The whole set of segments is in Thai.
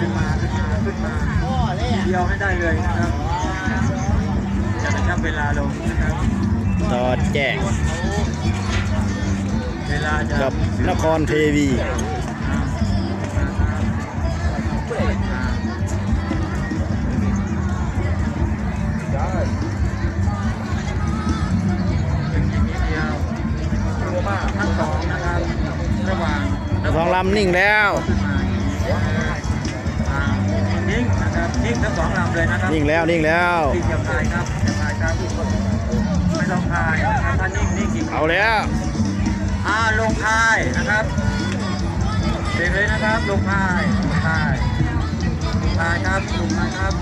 ขึ้นมาขึ้นมาขึ้นมาทีเดียวไม่ได้เลยนะครับจะกระชับเวลาลงนะครับต่อแจ้งเวลาจะกับนครเทวีเป็นอย่เดียวทั้งสองนะครับระหว่างสองลำนิ่งแล้ว นิ่งนะครับนิ่งทั้งสองลำเลยนะครับนิ่งแล้วนิ่งแล้วนิ่งอย่าพายครับอย่าพายครับไม่ต้องพายนะครับถ้านิ่งนิ่งจริงเอาแล้วอ่าลงพายนะครับเบรกเลยนะครับลงพายลงพายลงพายครับลงพายครับ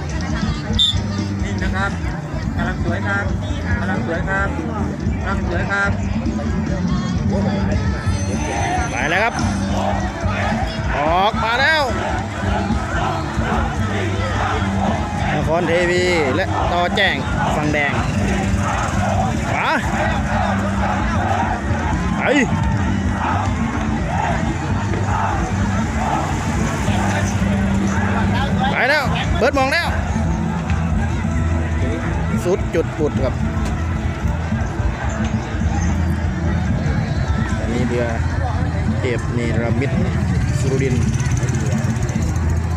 นิ่งนะครับกำลังสวยครับกำลังสวยครับกำลังสวยครับไปแล้วครับ นเทวี และต่อแจ้งฝั่งแดงขวาไปไปแล้ว เบิดมองแล้ว สุดจุดปุดครับอันนี้เรือเทพเนรมิตสุรินทร์